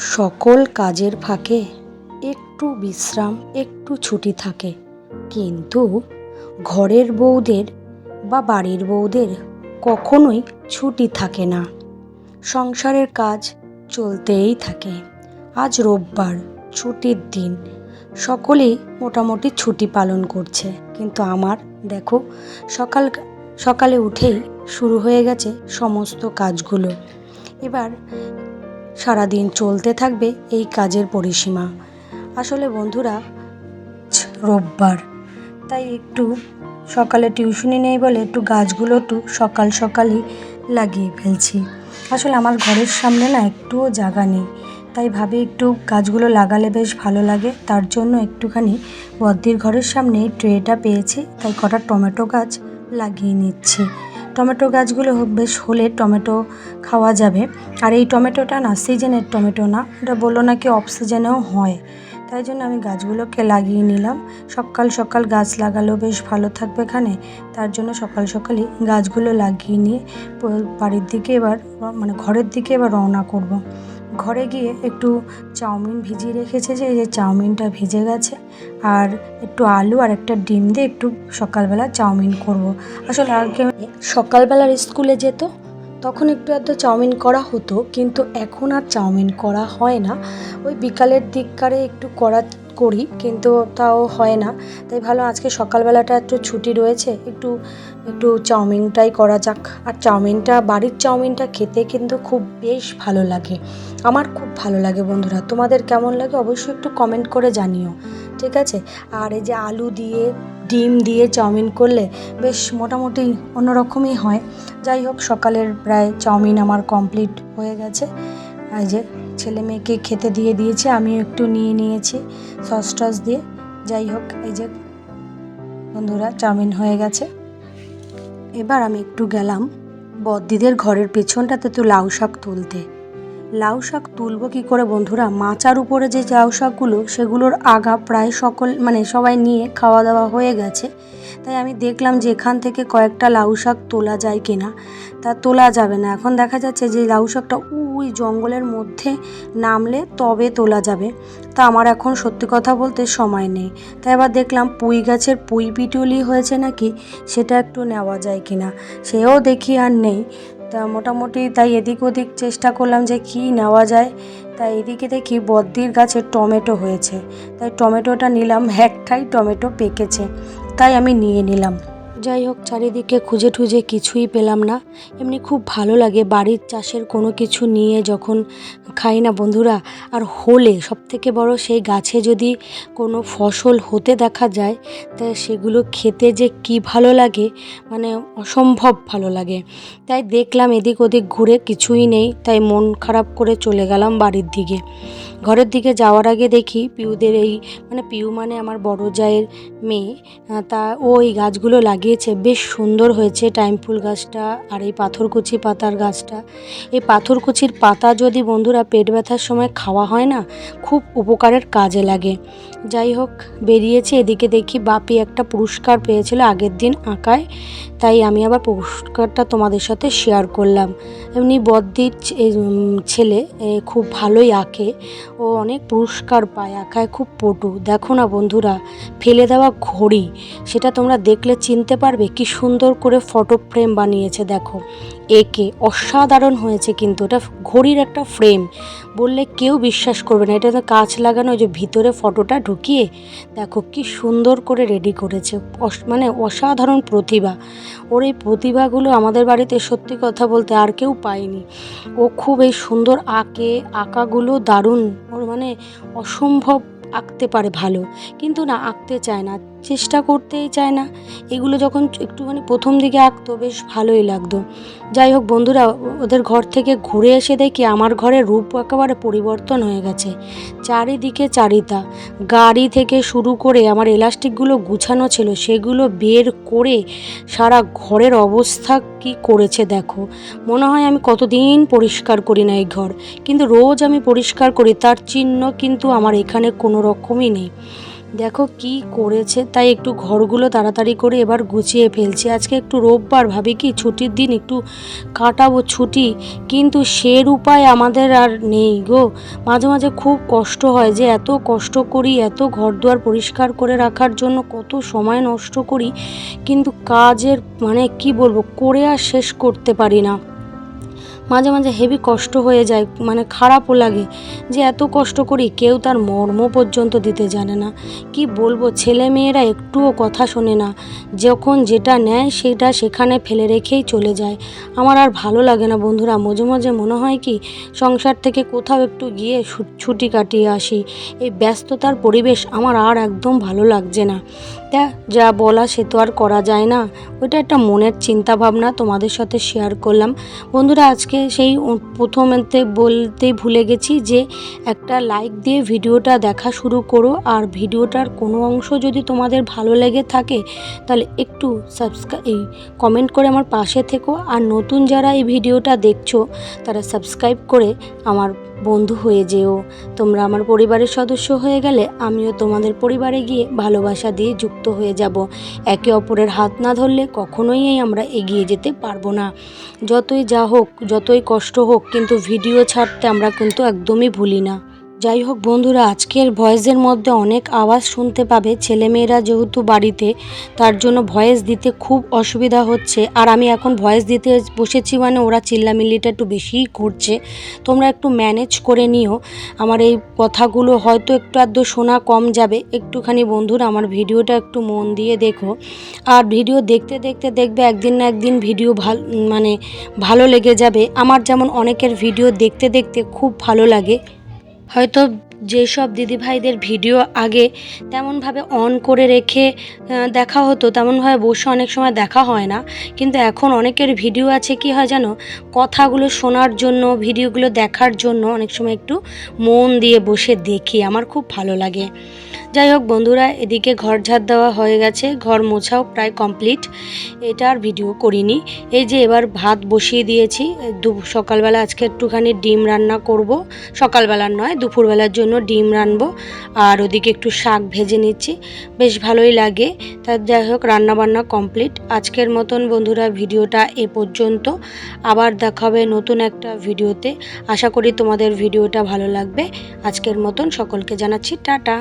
সকল কাজের ফাঁকে একটু বিশ্রাম, একটু ছুটি থাকে। কিন্তু ঘরের বউদের বা বাড়ির বউদের কখনোই ছুটি থাকে না। সংসারের কাজ চলতেই থাকে। আজ রোববার, ছুটির দিন। সকলেই মোটামুটি ছুটি পালন করছে। কিন্তু আমার, দেখো, সকাল, সকালে উঠেই শুরু হয়ে গেছে সমস্ত কাজগুলো। এবার সারাদিন চলতে থাকবে এই কাজের পরিসীমা। আসলে বন্ধুরা রোববার, তাই একটু সকালে টিউশনি নেই বলে একটু গাছগুলো একটু সকাল সকালই লাগিয়ে ফেলছি। আসলে আমার ঘরের সামনে না একটুও জায়গা নেই, তাই ভাবি একটু গাছগুলো লাগালে বেশ ভালো লাগে। তার জন্য একটুখানি বদ্দির ঘরের সামনে ট্রেটা পেয়েছি, তাই কটা টমেটো গাছ লাগিয়ে নিচ্ছি। টমেটো গাছগুলো বেশ হলে টমেটো খাওয়া যাবে। আর এই টমেটোটা না সিজনের টমেটো না এটা বলল নাকি অফসিজেনেও হয়। তাই জন্য আমি গাছগুলোকে লাগিয়ে নিলাম। সকাল সকাল গাছ লাগালেও বেশ ভালো থাকবে এখানে। তার জন্য সকাল সকালই গাছগুলো লাগিয়ে নিয়ে বাড়ির দিকে এবার মানে ঘরের দিকে এবার রওনা করব। ঘরে গিয়ে একটু চাউমিন ভিজিয়ে রেখেছে যে যে চাউমিনটা ভিজে গেছে আর একটু আলু আর একটা ডিম দিয়ে একটু সকালবেলা চাউমিন করব। আসলে আগে সকালবেলার স্কুলে যেত তখন একটু আধটু চাউমিন করা হতো, কিন্তু এখন আর চাউমিন করা হয় না। ওই বিকালের দিককারে একটু করা করি, কিন্তু তাও হয় না। তাই ভালো আজকে সকালবেলাটা একটু ছুটি রয়েছে, একটু একটু চাউমিনটাই করা যাক। আর চাউমিনটা, বাড়ির চাউমিনটা খেতে কিন্তু খুব বেশ ভালো লাগে। আমার খুব ভালো লাগে বন্ধুরা। তোমাদের কেমন লাগে অবশ্যই একটু কমেন্ট করে জানিও। ঠিক আছে? আর এই যে আলু দিয়ে, ডিম দিয়ে চাউমিন করলে বেশ মোটামুটি অন্যরকমই হয়। যাই হোক, সকালের প্রায় চাউমিন আমার কমপ্লিট হয়ে গেছে। এই যে ছেলে মেয়েকে খেতে দিয়ে দিয়েছে, আমিও একটু নিয়ে নিয়েছি সস টস দিয়ে। যাই হোক, এই যে বন্ধুরা, চাউমিন হয়ে গেছে। এবার আমি একটু গেলাম বদ্দিদের ঘরের পেছনটাতে তো লাউ শাক তুলতে। লাউ শাক তুলবো কী করে বন্ধুরা? মাচার উপরে যে লাউ শাকগুলো, সেগুলোর আগা প্রায় সকল মানে সবাই নিয়ে খাওয়া দাওয়া হয়ে গেছে। তাই আমি দেখলাম যে এখান থেকে কয়েকটা লাউ শাক তোলা যায় কিনা। তা তোলা যাবে না। এখন দেখা যাচ্ছে যে লাউ শাকটা ওই জঙ্গলের মধ্যে নামলে তবে তোলা যাবে। তা আমার এখন সত্যি কথা বলতে সময় নেই। তাই এবার দেখলাম পুঁই গাছের পুঁই পিটুলি হয়েছে নাকি? সেটা একটু নেওয়া যায় কিনা? সেও দেখি আর নেই। তা মোটামুটি তাই এদিক ওদিক চেষ্টা করলাম যে কি নেওয়া যায়। তাই এদিকে দেখি বদ্দির গাছে টমেটো হয়েছে। তাই টমেটোটা নিলাম, একটাই টমেটো পেকেছে। তাই আমি নিয়ে নিলাম। যাই হোক, চারিদিকে খুঁজে টুজে কিছুই পেলাম না। এমনি খুব ভালো লাগে বাড়ির চাষের কোনো কিছু নিয়ে যখন খাই না বন্ধুরা, আর হলে সবথেকে বড় সেই গাছে যদি কোনো ফসল হতে দেখা যায়, তা সেগুলো খেতে যে কি ভালো লাগে মানে অসম্ভব ভালো লাগে। তাই দেখলাম এদিক ওদিক ঘুরে কিছুই নেই, তাই মন খারাপ করে চলে গেলাম বাড়ির দিকে। ঘরের দিকে যাওয়ার আগে দেখি পিউদের এই মানে পিউ মানে আমার বড় জায়ের মেয়ে তা ও এই গাছগুলো লাগিয়েছে, বেশ সুন্দর হয়েছে টাইম ফুল গাছটা আর এই পাথরকুচি পাতার গাছটা। এই পাথরকুচির পাতা যদি বন্ধুরা পেট ব্যথার সময় খাওয়া হয় না, খুব উপকারের কাজে লাগে। যাই হোক, বেরিয়েছে, এদিকে দেখি বাপি একটা পুরস্কার পেয়েছিল আগের দিন আঁকায়, তাই আমি আবার পুরস্কারটা তোমাদের সাথে শেয়ার করলাম। এমনি বদ্দির ছেলে খুব ভালোই আঁকে। ও অনেক পুরস্কার পায়, আঁকায় খুব পটু। দেখো না বন্ধুরা, ফেলে দেওয়া ঘড়ি, সেটা তোমরা দেখলে চিনতে পারবে কি সুন্দর করে ফটো ফ্রেম বানিয়েছে, দেখো। একে অসাধারণ হয়েছে কিন্তু, এটা ঘড়ির একটা ফ্রেম। বললে কেউ বিশ্বাস করবে না এটা তো কাঁচ লাগানো যে ভিতরে ফটোটা ঢুকিয়ে, দেখো কি সুন্দর করে রেডি করেছে। মানে অসাধারণ প্রতিভা। ওর এই প্রতিভাগুলো আমাদের বাড়িতে সত্যি কথা বলতে আর কেউ পায়নি। ও খুব এই সুন্দর আঁকে, আঁকাগুলো দারুণ ওর মানে অসম্ভব আঁকতে পারে ভালো। কিন্তু না আঁকতে চায় না। চেষ্টা করতেই চায় না। এগুলো যখন একটুখানি প্রথম দিকে আঁকতো, বেশ ভালোই লাগতো। যাই হোক বন্ধুরা, ওদের ঘর থেকে ঘুরে এসে দেখি আমার ঘরে রূপ একেবারে পরিবর্তন হয়ে গেছে। চারিদিকে চারিতা। গাড়ি থেকে শুরু করে আমার এলাস্টিকগুলো গুছানো ছিল, সেগুলো বের করে সারা ঘরের অবস্থা কি করেছে দেখো। মনে হয় আমি কতদিন পরিষ্কার করি না এই ঘর। কিন্তু রোজ আমি পরিষ্কার করি, তার চিহ্ন কিন্তু আমার এখানে কোনো রকমই নেই। দেখো কি করেছে, তাই একটু ঘরগুলো তাড়াতাড়ি করে এবার গুছিয়ে ফেলছি। আজকে একটু রোববার, ভাবি কি ছুটির দিন একটু কাটাবো ছুটি, কিন্তু সের উপায় আমাদের আর নেই গো। মাঝে মাঝে খুব কষ্ট হয় যে এত কষ্ট করি, এত ঘর দুয়ার পরিষ্কার করে রাখার জন্য কত সময় নষ্ট করি, কিন্তু কাজের মানে কি বলব, করে আর শেষ করতে পারি না। মাঝে মাঝে হেভি কষ্ট হয়ে যায় মানে খারাপও লাগে যে এত কষ্ট করি কেউ তার মর্ম পর্যন্ত দিতে জানে না। কি বলব, ছেলে মেয়েরা একটুও কথা শোনে না। যখন যেটা নেয় সেটা সেখানে ফেলে রেখেই চলে যায়। আমার আর ভালো লাগে না বন্ধুরা, মাঝে মাঝে মনে হয় কি সংসার থেকে কোথাও একটু গিয়ে ছুটি কাটিয়ে আসি। এই ব্যস্ততার পরিবেশ আমার আর একদম ভালো লাগছে না। তা যা বলা সে তো আর করা যায় না। ওইটা একটা মনের চিন্তা ভাবনা তোমাদের সাথে শেয়ার করলাম। বন্ধুরা, আজকে সেই প্রথমেতে বলতেই ভুলে গেছি যে একটা লাইক দিয়ে ভিডিওটা দেখা শুরু করো। আর ভিডিওটার কোনো অংশ যদি তোমাদের ভালো লেগে থাকে, তাহলে একটু সাবস্ক্রাইব এই কমেন্ট করে আমার পাশে থেকো। আর নতুন যারা এই ভিডিওটা দেখছ, তারা সাবস্ক্রাইব করে আমার বন্ধু হয়ে যেও। তোমরা আমার পরিবারের সদস্য হয়ে গেলে আমিও তোমাদের পরিবারে গিয়ে ভালোবাসা দিয়ে যুক্ত হয়ে যাব। একে অপরের হাত না ধরলে কখনোই আমরা এগিয়ে যেতে পারব না। যতই যা হোক, যতই কষ্ট হোক, কিন্তু ভিডিও ছাড়তে আমরা কিন্তু একদমই ভুলি না। যাই হোক বন্ধুরা, আজকের ভয়েসের মধ্যে অনেক আওয়াজ শুনতে পাবে ছেলেমেয়েরা যেহেতু বাড়িতে, তার জন্য ভয়েস দিতে খুব অসুবিধা হচ্ছে। আর আমি এখন ভয়েস দিতে বসেছি মানে ওরা চিল্লামিল্লিটা একটু বেশিই করছে। তোমরা একটু ম্যানেজ করে নিও। আমার এই কথাগুলো হয়তো একটু আধটু শোনা কম যাবে। একটুখানি বন্ধুরা, আমার ভিডিওটা একটু মন দিয়ে দেখো। আর ভিডিও দেখতে দেখতে দেখবে একদিন না একদিন ভিডিও ভালো মানে ভালো লেগে যাবে। আমার যেমন অনেকের ভিডিও দেখতে দেখতে খুব ভালো লাগে। হয়তো যেসব দিদিভাইদের ভিডিও আগে তেমনভাবে অন করে রেখে দেখা হতো, তেমনভাবে বসে অনেক সময় দেখা হয় না। কিন্তু এখন অনেকের ভিডিও আছে কি হয় জানো? কথাগুলো শোনার জন্য, ভিডিওগুলো দেখার জন্য অনেক সময় একটু মন দিয়ে বসে দেখি, আমার খুব ভালো লাগে। যাই হোক বন্ধুরা, এদিকে ঘর ঝাড় দেওয়া হয়ে গেছে, ঘর মোছাও প্রায় কমপ্লিট এটা আর ভিডিও করিনি। এই যে এবার ভাত বসিয়ে দিয়েছি, দু সকালবেলা আজকে একটুখানি ডিম রান্না করব। সকালবেলার নয়, দুপুরবেলার জন্য ডিম রানবো। আর ওদিকে একটু শাক ভেজে নিচ্ছি, বেশ ভালোই লাগে। তা যাই হোক, রান্নাবান্না কমপ্লিট আজকের মতন বন্ধুরা, ভিডিওটা এ পর্যন্ত। আবার দেখা হবে নতুন একটা ভিডিওতে। আশা করি তোমাদের ভিডিওটা ভালো লাগবে। আজকের মতন সকলকে জানাচ্ছি টাটা।